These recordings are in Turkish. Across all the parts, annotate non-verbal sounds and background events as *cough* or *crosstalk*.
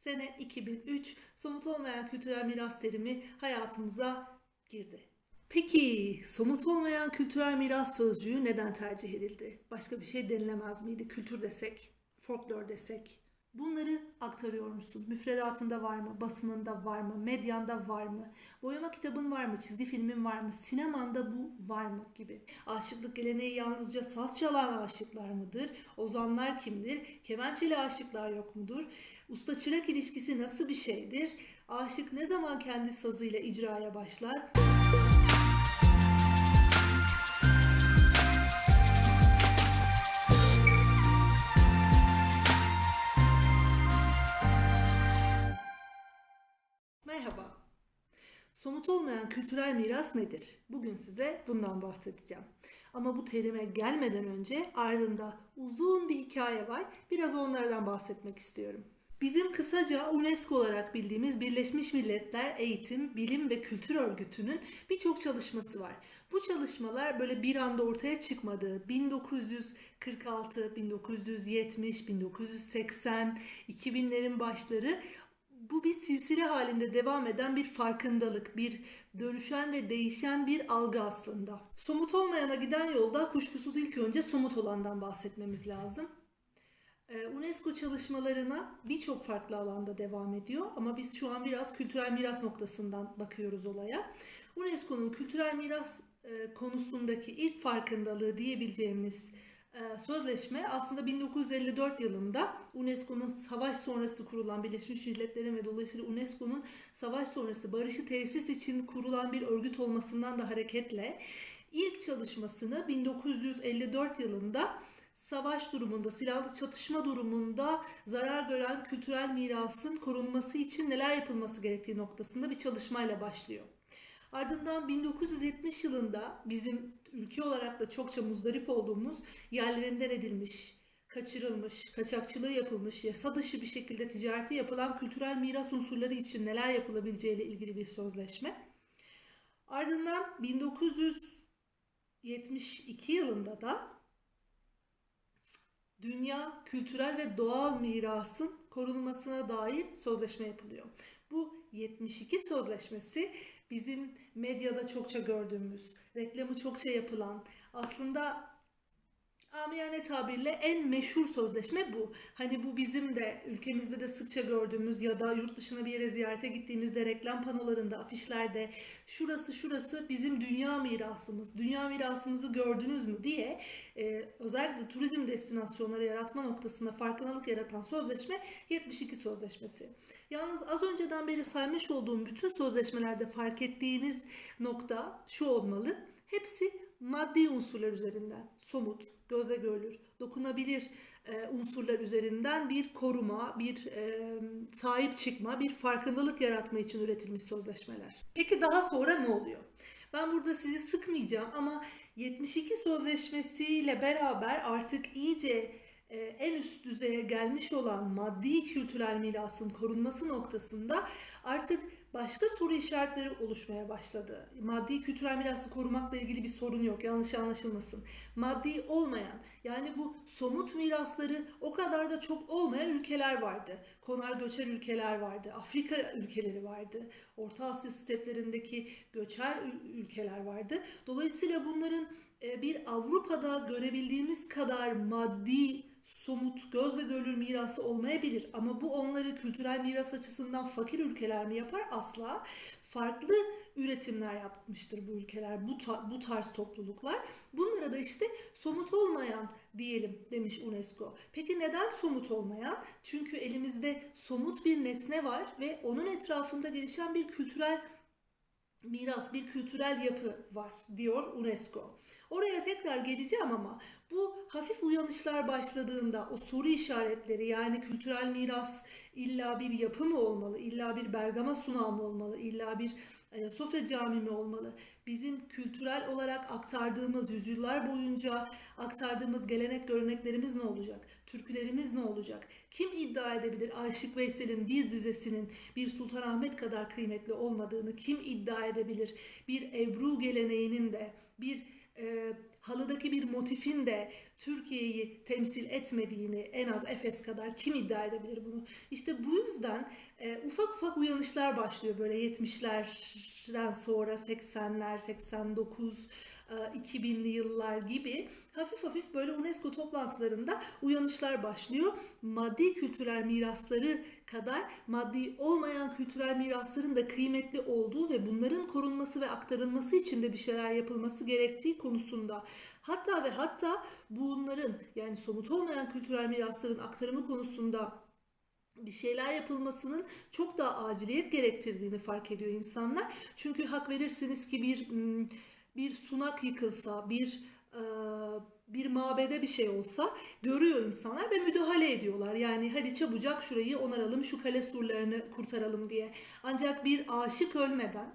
Sene 2003 somut olmayan kültürel miras terimi hayatımıza girdi. Peki somut olmayan kültürel miras sözcüğü neden tercih edildi? Başka bir şey denilemez miydi? Kültür desek, folklor desek. Bunları aktarıyor musun? Müfredatında var mı? Basınında var mı? Medyanda var mı? Boyama kitabın var mı? Çizgi filmin var mı? Sinemanda bu var mı? Gibi. Aşıklık geleneği yalnızca saz çalan aşıklar mıdır? Ozanlar kimdir? Kemençeli aşıklar yok mudur? Usta çırak ilişkisi nasıl bir şeydir? Aşık ne zaman kendi sazıyla icraya başlar? Somut olmayan kültürel miras nedir? Bugün size bundan bahsedeceğim. Ama bu terime gelmeden önce ardında uzun bir hikaye var. Biraz onlardan bahsetmek istiyorum. Bizim kısaca UNESCO olarak bildiğimiz Birleşmiş Milletler Eğitim, Bilim ve Kültür Örgütü'nün birçok çalışması var. Bu çalışmalar böyle bir anda ortaya çıkmadı. 1946, 1970, 1980, 2000'lerin başları bu bir silsile halinde devam eden bir farkındalık, bir dönüşen ve değişen bir algı aslında. Somut olmayana giden yolda kuşkusuz ilk önce somut olandan bahsetmemiz lazım. Ee, UNESCO çalışmalarına birçok farklı alanda devam ediyor ama biz şu an biraz kültürel miras noktasından bakıyoruz olaya. UNESCO'nun kültürel miras e, konusundaki ilk farkındalığı diyebileceğimiz sözleşme aslında 1954 yılında UNESCO'nun savaş sonrası kurulan Birleşmiş Milletler'in ve dolayısıyla UNESCO'nun savaş sonrası barışı tesis için kurulan bir örgüt olmasından da hareketle ilk çalışmasını 1954 yılında savaş durumunda, silahlı çatışma durumunda zarar gören kültürel mirasın korunması için neler yapılması gerektiği noktasında bir çalışmayla başlıyor. Ardından 1970 yılında bizim ülke olarak da çokça muzdarip olduğumuz yerlerinden edilmiş, kaçırılmış, kaçakçılığı yapılmış, yasa dışı bir şekilde ticareti yapılan kültürel miras unsurları için neler yapılabileceğiyle ilgili bir sözleşme. Ardından 1972 yılında da Dünya kültürel ve doğal mirasın korunmasına dair sözleşme yapılıyor. Bu 72 sözleşmesi bizim medyada çokça gördüğümüz, reklamı çokça yapılan, aslında amiyane tabirle en meşhur sözleşme bu. Hani bu bizim de ülkemizde de sıkça gördüğümüz ya da yurt dışına bir yere ziyarete gittiğimizde reklam panolarında, afişlerde şurası şurası bizim dünya mirasımız, dünya mirasımızı gördünüz mü diye e, özellikle turizm destinasyonları yaratma noktasında farkındalık yaratan sözleşme 72 sözleşmesi. Yalnız az önceden beri saymış olduğum bütün sözleşmelerde fark ettiğiniz nokta şu olmalı. Hepsi maddi unsurlar üzerinden, somut, göze görülür, dokunabilir e, unsurlar üzerinden bir koruma, bir e, sahip çıkma, bir farkındalık yaratma için üretilmiş sözleşmeler. Peki daha sonra ne oluyor? Ben burada sizi sıkmayacağım ama 72 sözleşmesiyle beraber artık iyice e, en üst düzeye gelmiş olan maddi kültürel mirasın korunması noktasında artık başka soru işaretleri oluşmaya başladı. Maddi kültürel mirası korumakla ilgili bir sorun yok. Yanlış anlaşılmasın. Maddi olmayan yani bu somut mirasları o kadar da çok olmayan ülkeler vardı. Konar göçer ülkeler vardı. Afrika ülkeleri vardı. Orta Asya steplerindeki göçer ülkeler vardı. Dolayısıyla bunların e, bir Avrupa'da görebildiğimiz kadar maddi somut, gözle görülür mirası olmayabilir ama bu onları kültürel miras açısından fakir ülkeler mi yapar? Asla. Farklı üretimler yapmıştır bu ülkeler, bu, ta- bu tarz topluluklar. Bunlara da işte somut olmayan diyelim demiş UNESCO. Peki neden somut olmayan? Çünkü elimizde somut bir nesne var ve onun etrafında gelişen bir kültürel miras, bir kültürel yapı var diyor UNESCO. Oraya tekrar geleceğim ama bu hafif uyanışlar başladığında o soru işaretleri yani kültürel miras illa bir yapı mı olmalı, illa bir Bergama sunağı mı olmalı, illa bir Ayasofya Camii mi olmalı? Bizim kültürel olarak aktardığımız, yüzyıllar boyunca aktardığımız gelenek göreneklerimiz ne olacak? Türkülerimiz ne olacak? Kim iddia edebilir Aşık Veysel'in bir dizesinin bir Sultanahmet kadar kıymetli olmadığını? Kim iddia edebilir bir Ebru geleneğinin de bir e, halıdaki bir motifin de Türkiye'yi temsil etmediğini en az Efes kadar kim iddia edebilir bunu? İşte bu yüzden e, ufak ufak uyanışlar başlıyor böyle 70'lerden sonra 80'ler, 89, e, 2000'li yıllar gibi hafif hafif böyle UNESCO toplantılarında uyanışlar başlıyor. Maddi kültürel mirasları kadar maddi olmayan kültürel mirasların da kıymetli olduğu ve bunların korunması ve aktarılması için de bir şeyler yapılması gerektiği konusunda. Hatta ve hatta bunların yani somut olmayan kültürel mirasların aktarımı konusunda bir şeyler yapılmasının çok daha aciliyet gerektirdiğini fark ediyor insanlar. Çünkü hak verirsiniz ki bir hmm, bir sunak yıkılsa, bir e, bir mabede bir şey olsa görüyor insanlar ve müdahale ediyorlar. Yani hadi çabucak şurayı onaralım, şu kale surlarını kurtaralım diye. Ancak bir aşık ölmeden,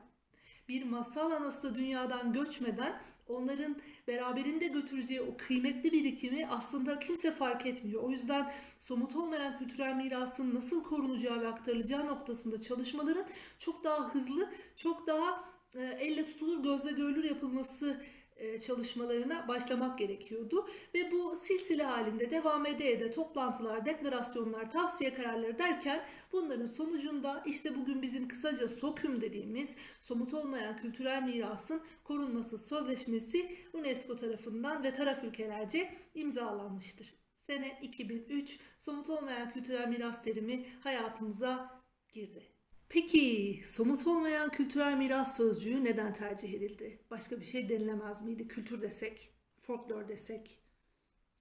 bir masal anası dünyadan göçmeden onların beraberinde götüreceği o kıymetli birikimi aslında kimse fark etmiyor. O yüzden somut olmayan kültürel mirasın nasıl korunacağı ve aktarılacağı noktasında çalışmaların çok daha hızlı, çok daha elle tutulur, gözle görülür yapılması e, çalışmalarına başlamak gerekiyordu. Ve bu silsile halinde devam ede ede toplantılar, deklarasyonlar, tavsiye kararları derken bunların sonucunda işte bugün bizim kısaca SOKÜM dediğimiz somut olmayan kültürel mirasın korunması sözleşmesi UNESCO tarafından ve taraf ülkelerce imzalanmıştır. Sene 2003 somut olmayan kültürel miras terimi hayatımıza girdi. Peki somut olmayan kültürel miras sözcüğü neden tercih edildi? Başka bir şey denilemez miydi? Kültür desek, folklor desek,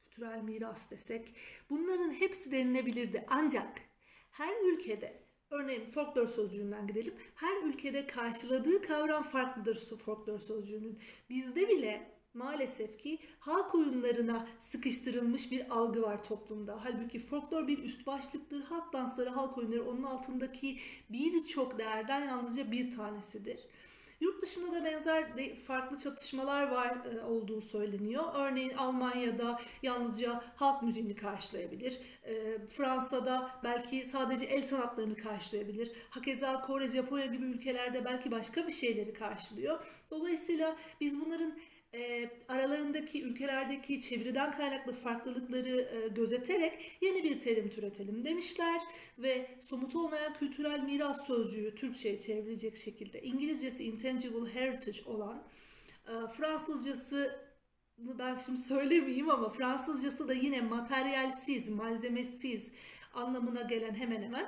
kültürel miras desek bunların hepsi denilebilirdi. Ancak her ülkede örneğin folklor sözcüğünden gidelim. Her ülkede karşıladığı kavram farklıdır folklor sözcüğünün. Bizde bile maalesef ki halk oyunlarına sıkıştırılmış bir algı var toplumda. Halbuki folklor bir üst başlıktır. Halk dansları, halk oyunları onun altındaki birçok değerden yalnızca bir tanesidir. Yurt dışında da benzer farklı çatışmalar var e, olduğu söyleniyor. Örneğin Almanya'da yalnızca halk müziğini karşılayabilir. E, Fransa'da belki sadece el sanatlarını karşılayabilir. Hakeza Kore, Japonya gibi ülkelerde belki başka bir şeyleri karşılıyor. Dolayısıyla biz bunların e, aralarındaki ülkelerdeki çeviriden kaynaklı farklılıkları e, gözeterek yeni bir terim türetelim demişler ve somut olmayan kültürel miras sözcüğü Türkçe'ye çevrilecek şekilde İngilizcesi intangible heritage olan e, Fransızcası ben şimdi söylemeyeyim ama Fransızcası da yine materyalsiz, malzemesiz anlamına gelen hemen hemen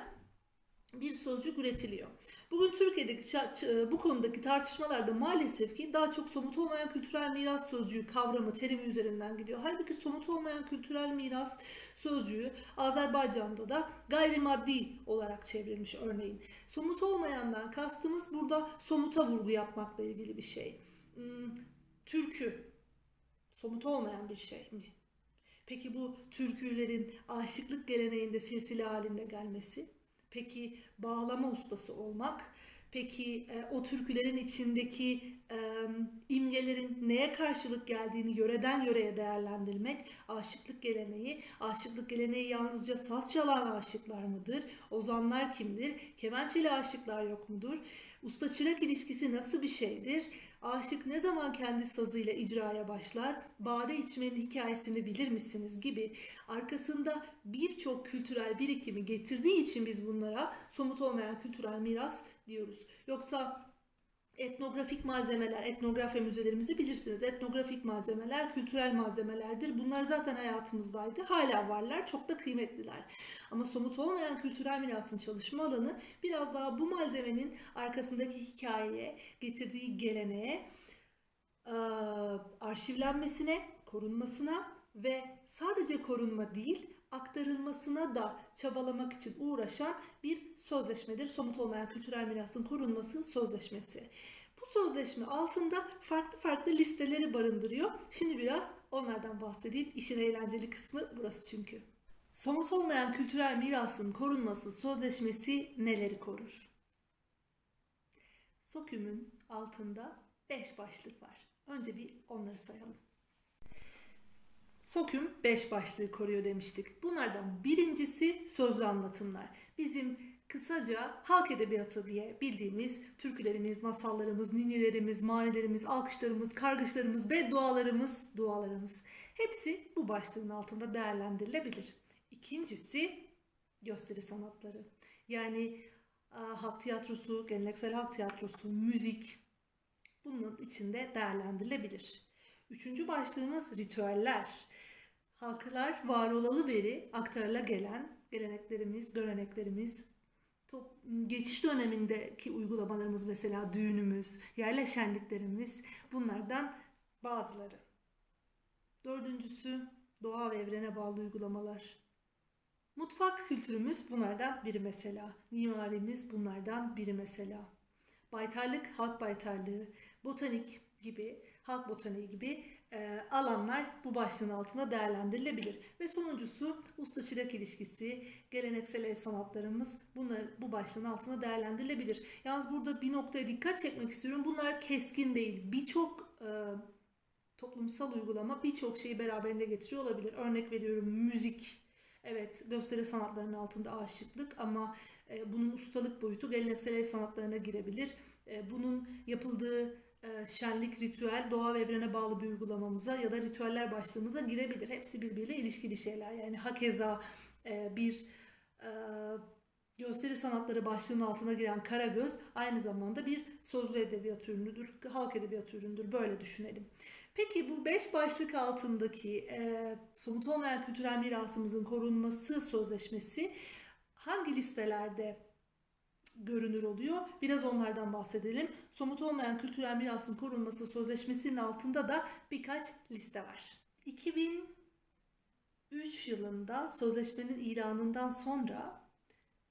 bir sözcük üretiliyor. Bugün Türkiye'deki e, bu konudaki tartışmalarda maalesef ki daha çok somut olmayan kültürel miras sözcüğü kavramı, terimi üzerinden gidiyor. Halbuki somut olmayan kültürel miras sözcüğü Azerbaycan'da da gayrimaddi olarak çevrilmiş örneğin. Somut olmayandan kastımız burada somuta vurgu yapmakla ilgili bir şey. Hmm, türkü somut olmayan bir şey mi? Peki bu türkülerin aşıklık geleneğinde silsile halinde gelmesi? Peki bağlama ustası olmak? Peki e, o türkülerin içindeki e, imgelerin neye karşılık geldiğini yöreden yöreye değerlendirmek, aşıklık geleneği, aşıklık geleneği yalnızca saz çalan aşıklar mıdır? Ozanlar kimdir? Kemençeli aşıklar yok mudur? Usta çırak ilişkisi nasıl bir şeydir? Aşık ne zaman kendi sazıyla icraya başlar? Bade içmenin hikayesini bilir misiniz gibi arkasında birçok kültürel birikimi getirdiği için biz bunlara somut olmayan kültürel miras diyoruz. Yoksa etnografik malzemeler, etnografya müzelerimizi bilirsiniz. Etnografik malzemeler kültürel malzemelerdir. Bunlar zaten hayatımızdaydı. Hala varlar. Çok da kıymetliler. Ama somut olmayan kültürel mirasın çalışma alanı biraz daha bu malzemenin arkasındaki hikayeye, getirdiği geleneğe, arşivlenmesine, korunmasına ve sadece korunma değil, aktarılmasına da çabalamak için uğraşan bir sözleşmedir. Somut olmayan kültürel mirasın korunması sözleşmesi. Bu sözleşme altında farklı farklı listeleri barındırıyor. Şimdi biraz onlardan bahsedeyim. İşin eğlenceli kısmı burası çünkü. Somut olmayan kültürel mirasın korunması sözleşmesi neleri korur? SOKÜM'ün altında 5 başlık var. Önce bir onları sayalım. SOKÜM 5 başlığı koruyor demiştik. Bunlardan birincisi sözlü anlatımlar. Bizim kısaca halk edebiyatı diye bildiğimiz türkülerimiz, masallarımız, ninilerimiz, manilerimiz, alkışlarımız, kargışlarımız, beddualarımız, dualarımız hepsi bu başlığın altında değerlendirilebilir. İkincisi gösteri sanatları. Yani halk tiyatrosu, geleneksel halk tiyatrosu, müzik bunun içinde değerlendirilebilir. Üçüncü başlığımız ritüeller. Halklar var olalı beri aktarıla gelen geleneklerimiz, göreneklerimiz, top, geçiş dönemindeki uygulamalarımız mesela düğünümüz, yerle şenliklerimiz bunlardan bazıları. Dördüncüsü doğa ve evrene bağlı uygulamalar. Mutfak kültürümüz bunlardan biri mesela. Mimarimiz bunlardan biri mesela. Baytarlık, halk baytarlığı, botanik gibi, halk botaniği gibi e, alanlar bu başlığın altında değerlendirilebilir. Ve sonuncusu usta çırak ilişkisi, geleneksel el sanatlarımız bunlar bu başlığın altında değerlendirilebilir. Yalnız burada bir noktaya dikkat çekmek istiyorum. Bunlar keskin değil. Birçok e, toplumsal uygulama birçok şeyi beraberinde getiriyor olabilir. Örnek veriyorum müzik. Evet gösteri sanatlarının altında aşıklık ama e, bunun ustalık boyutu geleneksel el sanatlarına girebilir. E, bunun yapıldığı şenlik, ritüel, doğa ve evrene bağlı bir uygulamamıza ya da ritüeller başlığımıza girebilir. Hepsi birbiriyle ilişkili şeyler. Yani hakeza e, bir e, gösteri sanatları başlığının altına giren Karagöz aynı zamanda bir sözlü edebiyat ürünüdür, halk edebiyat ürünüdür. Böyle düşünelim. Peki bu beş başlık altındaki e, somut olmayan kültürel mirasımızın korunması sözleşmesi hangi listelerde görünür oluyor? Biraz onlardan bahsedelim. Somut olmayan kültürel mirasın korunması sözleşmesinin altında da birkaç liste var. 2003 yılında sözleşmenin ilanından sonra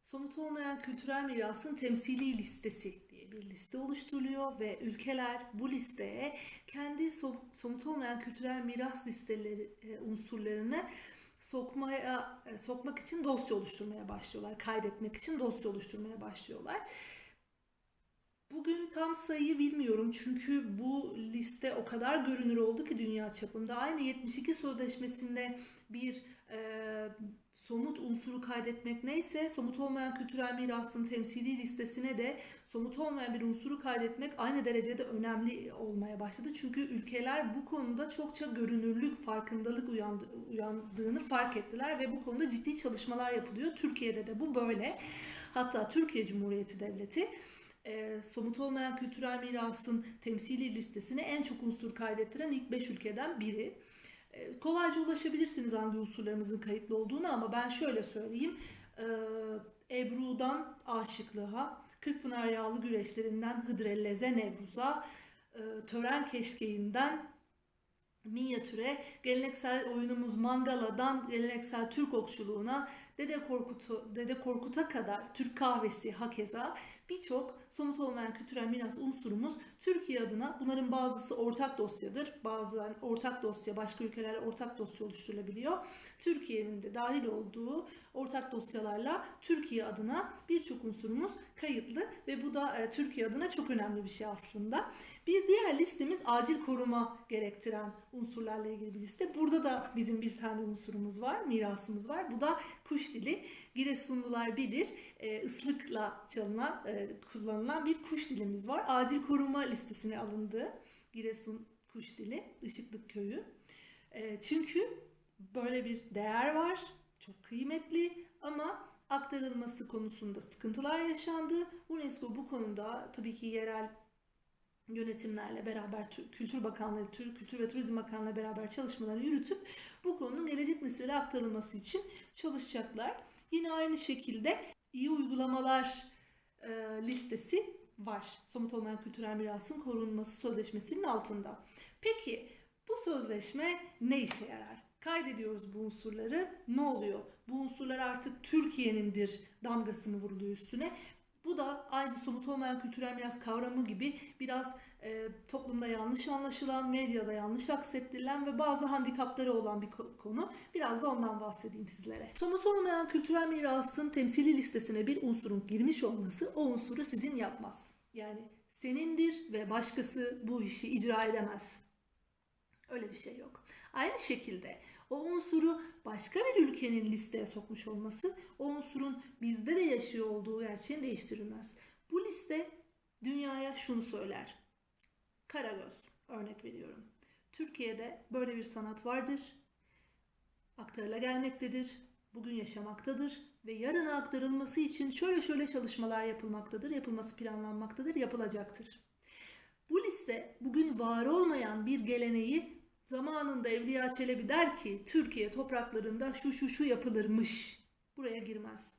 somut olmayan kültürel mirasın temsili listesi diye bir liste oluşturuluyor ve ülkeler bu listeye kendi som- somut olmayan kültürel miras listeleri e, unsurlarını sokmaya e, sokmak için dosya oluşturmaya başlıyorlar. Kaydetmek için dosya oluşturmaya başlıyorlar. Bugün tam sayıyı bilmiyorum çünkü bu liste o kadar görünür oldu ki dünya çapında. Aynı 72 sözleşmesinde bir e, somut unsuru kaydetmek neyse somut olmayan kültürel mirasın temsili listesine de somut olmayan bir unsuru kaydetmek aynı derecede önemli olmaya başladı. Çünkü ülkeler bu konuda çokça görünürlük, farkındalık uyandı, uyandığını fark ettiler ve bu konuda ciddi çalışmalar yapılıyor. Türkiye'de de bu böyle. Hatta Türkiye Cumhuriyeti Devleti e, somut olmayan kültürel mirasın temsili listesine en çok unsur kaydettiren ilk 5 ülkeden biri. E, kolayca ulaşabilirsiniz hangi unsurlarımızın kayıtlı olduğunu ama ben şöyle söyleyeyim. E, Ebru'dan Aşıklığa, Kırkpınar Yağlı Güreşlerinden Hıdrelleze Nevruz'a, e, Tören Keşkeğinden minyatüre, geleneksel oyunumuz Mangala'dan geleneksel Türk okçuluğuna, Dede Korkut'u, Dede Korkut'a kadar Türk kahvesi hakeza birçok somut olmayan kültürel miras unsurumuz Türkiye adına bunların bazısı ortak dosyadır. Bazen ortak dosya başka ülkelerle ortak dosya oluşturulabiliyor. Türkiye'nin de dahil olduğu ortak dosyalarla Türkiye adına birçok unsurumuz kayıtlı ve bu da e, Türkiye adına çok önemli bir şey aslında. Bir diğer listemiz acil koruma gerektiren unsurlarla ilgili bir liste. Burada da bizim bir tane unsurumuz var, mirasımız var. Bu da kuş dili. Giresunlular bilir. E, ıslıkla çalınan, e, kullanılan bir kuş dilimiz var. Acil koruma listesine alındı. Giresun kuş dili, Işıklık köyü. E, çünkü böyle bir değer var. Çok kıymetli ama aktarılması konusunda sıkıntılar yaşandı. UNESCO bu konuda tabii ki yerel yönetimlerle beraber Kültür Bakanlığı, Kültür ve Turizm Bakanlığı beraber çalışmaları yürütüp bu konunun gelecek nesillere aktarılması için çalışacaklar. Yine aynı şekilde iyi uygulamalar e, listesi var. Somut olmayan kültürel mirasın korunması sözleşmesinin altında. Peki bu sözleşme ne işe yarar? Kaydediyoruz bu unsurları. Ne oluyor? Bu unsurlar artık Türkiye'nindir damgası mı vuruluyor üstüne? Bu da aynı somut olmayan kültürel miras kavramı gibi biraz e, toplumda yanlış anlaşılan, medyada yanlış aksettilen ve bazı handikapları olan bir konu. Biraz da ondan bahsedeyim sizlere. Somut olmayan kültürel mirasın temsili listesine bir unsurun girmiş olması o unsuru sizin yapmaz. Yani senindir ve başkası bu işi icra edemez. Öyle bir şey yok. Aynı şekilde O unsuru başka bir ülkenin listeye sokmuş olması o unsurun bizde de yaşıyor olduğu gerçeğini değiştirilmez. Bu liste dünyaya şunu söyler. Karagöz örnek veriyorum. Türkiye'de böyle bir sanat vardır. Aktarıla gelmektedir. Bugün yaşamaktadır ve yarına aktarılması için şöyle şöyle çalışmalar yapılmaktadır, yapılması planlanmaktadır, yapılacaktır. Bu liste bugün var olmayan bir geleneği zamanında Evliya Çelebi der ki Türkiye topraklarında şu şu şu yapılırmış. Buraya girmez.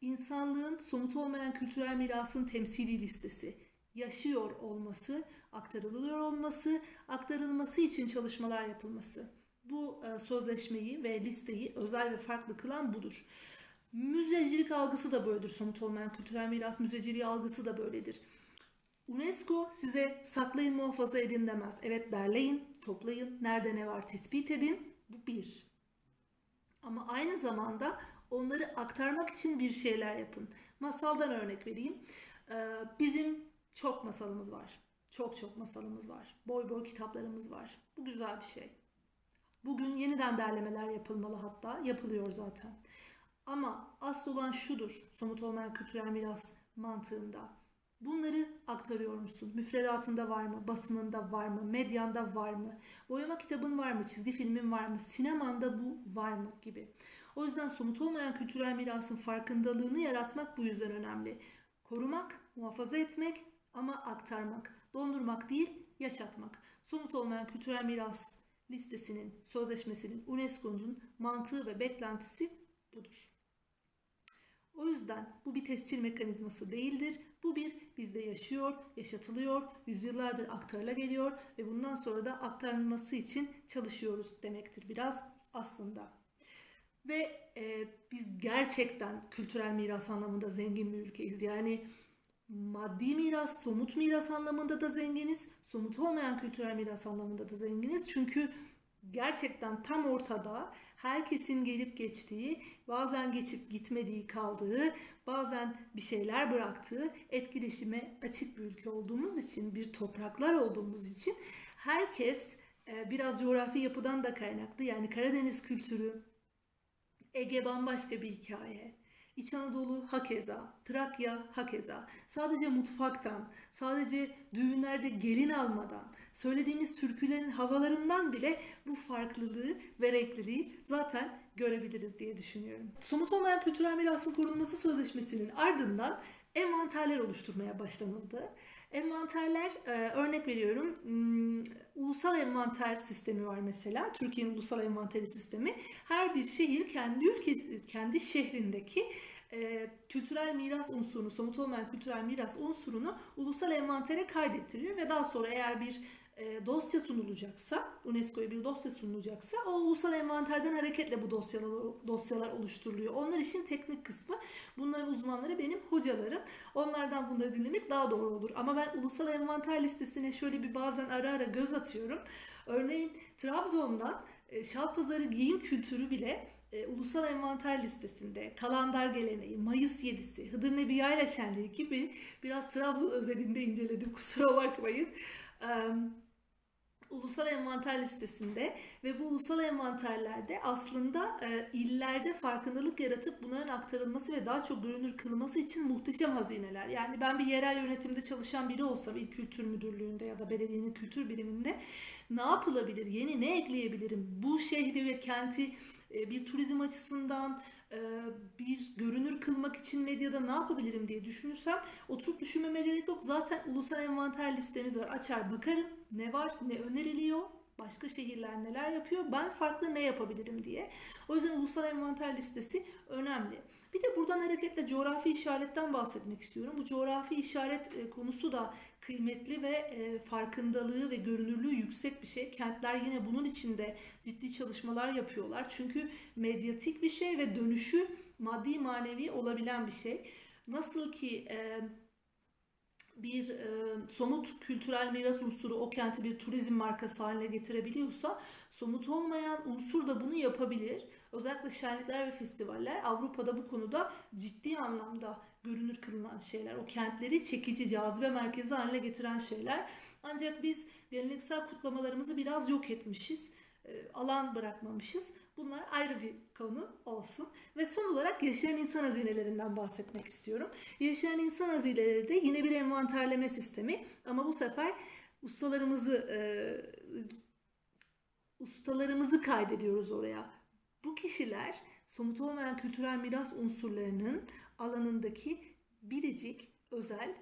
İnsanlığın somut olmayan kültürel mirasın temsili listesi yaşıyor olması, aktarılıyor olması, aktarılması için çalışmalar yapılması. Bu e, sözleşmeyi ve listeyi özel ve farklı kılan budur. Müzecilik algısı da böyledir. Somut olmayan kültürel miras müzeciliği algısı da böyledir. UNESCO size saklayın muhafaza edin demez. Evet derleyin, toplayın, nerede ne var tespit edin. Bu bir. Ama aynı zamanda onları aktarmak için bir şeyler yapın. Masaldan örnek vereyim. Ee, bizim çok masalımız var. Çok çok masalımız var. Boy boy kitaplarımız var. Bu güzel bir şey. Bugün yeniden derlemeler yapılmalı hatta. Yapılıyor zaten. Ama asıl olan şudur. Somut olmayan kültürel miras mantığında. Bunları aktarıyor musun? Müfredatında var mı? Basınında var mı? Medyanda var mı? Boyama kitabın var mı? Çizgi filmin var mı? Sinemanda bu var mı? Gibi. O yüzden somut olmayan kültürel mirasın farkındalığını yaratmak bu yüzden önemli. Korumak, muhafaza etmek ama aktarmak. Dondurmak değil, yaşatmak. Somut olmayan kültürel miras listesinin, sözleşmesinin, UNESCO'nun mantığı ve beklentisi budur. O yüzden bu bir tescil mekanizması değildir. Bu bir bizde yaşıyor, yaşatılıyor, yüzyıllardır aktarıla geliyor ve bundan sonra da aktarılması için çalışıyoruz demektir biraz aslında. Ve e, biz gerçekten kültürel miras anlamında zengin bir ülkeyiz. Yani maddi miras, somut miras anlamında da zenginiz, somut olmayan kültürel miras anlamında da zenginiz. Çünkü gerçekten tam ortada herkesin gelip geçtiği, bazen geçip gitmediği kaldığı, bazen bir şeyler bıraktığı etkileşime açık bir ülke olduğumuz için, bir topraklar olduğumuz için herkes e, biraz coğrafi yapıdan da kaynaklı. Yani Karadeniz kültürü, Ege bambaşka bir hikaye. İç Anadolu hakeza, Trakya hakeza. Sadece mutfaktan, sadece düğünlerde gelin almadan, söylediğimiz türkülerin havalarından bile bu farklılığı ve renkliliği zaten görebiliriz diye düşünüyorum. Somut olmayan kültürel mirasın korunması sözleşmesinin ardından envanterler oluşturmaya başlanıldı. Envanterler, e, örnek veriyorum, hmm, ulusal envanter sistemi var mesela. Türkiye'nin ulusal envanteri sistemi. Her bir şehir kendi ülke, kendi şehrindeki e, kültürel miras unsurunu, somut olmayan kültürel miras unsurunu ulusal envantere kaydettiriyor ve daha sonra eğer bir e, dosya sunulacaksa, UNESCO'ya bir dosya sunulacaksa o ulusal envanterden hareketle bu dosyalar dosyalar oluşturuluyor. Onlar işin teknik kısmı. Bunların uzmanları benim hocalarım. Onlardan bunları dinlemek daha doğru olur. Ama ben ulusal envanter listesine şöyle bir bazen ara ara göz atıyorum. Örneğin Trabzon'dan e, Şalpazarı giyim kültürü bile e, ulusal envanter listesinde kalandar geleneği, Mayıs 7'si, Hıdır Nebi Yayla Şenliği gibi biraz Trabzon özelinde inceledim *laughs* kusura bakmayın. E, ulusal envanter listesinde ve bu ulusal envanterlerde aslında e, illerde farkındalık yaratıp bunların aktarılması ve daha çok görünür kılması için muhteşem hazineler. Yani ben bir yerel yönetimde çalışan biri olsam il kültür müdürlüğünde ya da belediyenin kültür biriminde ne yapılabilir, yeni ne ekleyebilirim? Bu şehri ve kenti e, bir turizm açısından bir görünür kılmak için medyada ne yapabilirim diye düşünürsem oturup düşünmeme gerek yok. Zaten ulusal envanter listemiz var. Açar bakarım ne var ne öneriliyor başka şehirler neler yapıyor ben farklı ne yapabilirim diye. O yüzden ulusal envanter listesi önemli. Bir de buradan hareketle coğrafi işaretten bahsetmek istiyorum. Bu coğrafi işaret e, konusu da kıymetli ve e, farkındalığı ve görünürlüğü yüksek bir şey. Kentler yine bunun içinde ciddi çalışmalar yapıyorlar. Çünkü medyatik bir şey ve dönüşü maddi manevi olabilen bir şey. Nasıl ki e, bir e, somut kültürel miras unsuru o kenti bir turizm markası haline getirebiliyorsa somut olmayan unsur da bunu yapabilir. Özellikle şenlikler ve festivaller Avrupa'da bu konuda ciddi anlamda görünür kılınan şeyler. O kentleri çekici, cazibe merkezi haline getiren şeyler. Ancak biz geleneksel kutlamalarımızı biraz yok etmişiz. e, alan bırakmamışız. Bunlar ayrı bir konu olsun. Ve son olarak yaşayan insan hazinelerinden bahsetmek istiyorum. Yaşayan insan hazineleri de yine bir envanterleme sistemi ama bu sefer ustalarımızı e, ustalarımızı kaydediyoruz oraya. Bu kişiler somut olmayan kültürel miras unsurlarının alanındaki biricik, özel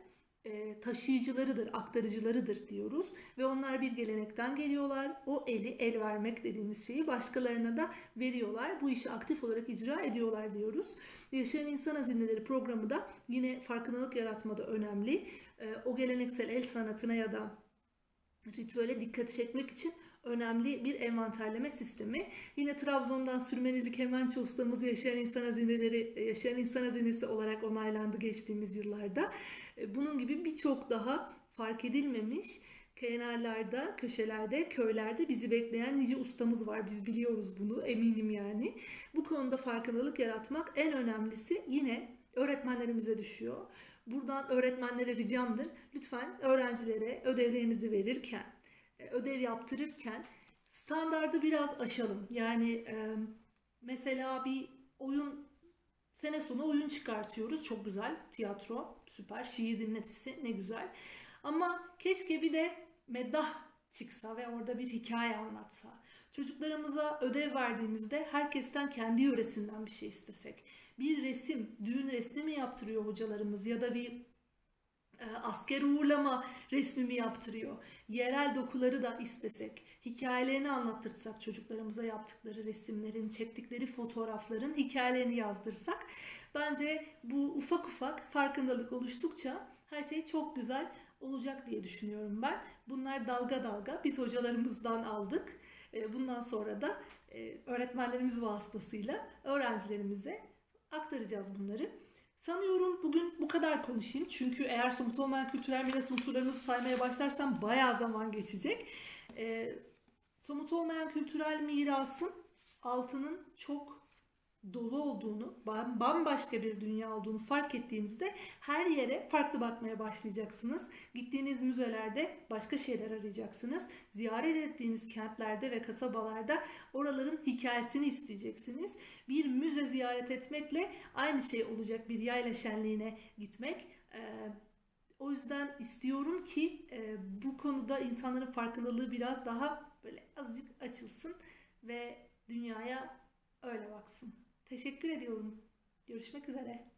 e, taşıyıcılarıdır, aktarıcılarıdır diyoruz. Ve onlar bir gelenekten geliyorlar. O eli el vermek dediğimiz şeyi başkalarına da veriyorlar. Bu işi aktif olarak icra ediyorlar diyoruz. Yaşayan İnsan Hazineleri programı da yine farkındalık yaratmada önemli. E, o geleneksel el sanatına ya da ritüele dikkat çekmek için önemli bir envanterleme sistemi. Yine Trabzon'dan Sürmenili Kemençe ustamız yaşayan insan hazineleri, yaşayan insan hazinesi olarak onaylandı geçtiğimiz yıllarda. E, Bunun gibi birçok daha fark edilmemiş kenarlarda, köşelerde, köylerde bizi bekleyen nice ustamız var. Biz biliyoruz bunu eminim yani. Bu konuda farkındalık yaratmak en önemlisi yine öğretmenlerimize düşüyor. Buradan öğretmenlere ricamdır. Lütfen öğrencilere ödevlerinizi verirken, ödev yaptırırken standardı biraz aşalım. Yani e, mesela bir oyun sene sonu oyun çıkartıyoruz. Çok güzel. Tiyatro süper. Şiir dinletisi ne güzel. Ama keşke bir de meddah çıksa ve orada bir hikaye anlatsa. Çocuklarımıza ödev verdiğimizde herkesten kendi yöresinden bir şey istesek. Bir resim, düğün resmi mi yaptırıyor hocalarımız ya da bir asker uğurlama resmimi yaptırıyor. Yerel dokuları da istesek, hikayelerini anlattırsak çocuklarımıza yaptıkları resimlerin, çektikleri fotoğrafların hikayelerini yazdırsak bence bu ufak ufak farkındalık oluştukça her şey çok güzel olacak diye düşünüyorum ben. Bunlar dalga dalga biz hocalarımızdan aldık. E, Bundan sonra da e, öğretmenlerimiz vasıtasıyla öğrencilerimize aktaracağız bunları. Sanıyorum bugün bu kadar konuşayım. Çünkü eğer somut olmayan kültürel miras unsurlarımızı saymaya başlarsam bayağı zaman geçecek. Ee, somut olmayan kültürel mirasın altının çok dolu olduğunu, bam- bambaşka bir dünya olduğunu fark ettiğinizde her yere farklı bakmaya başlayacaksınız. Gittiğiniz müzelerde başka şeyler arayacaksınız. Ziyaret ettiğiniz kentlerde ve kasabalarda oraların hikayesini isteyeceksiniz. Bir müze ziyaret etmekle aynı şey olacak bir yayla şenliğine gitmek. Ee, o yüzden istiyorum ki e, bu konuda insanların farkındalığı biraz daha böyle azıcık açılsın ve dünyaya öyle baksın. Teşekkür ediyorum. Görüşmek üzere.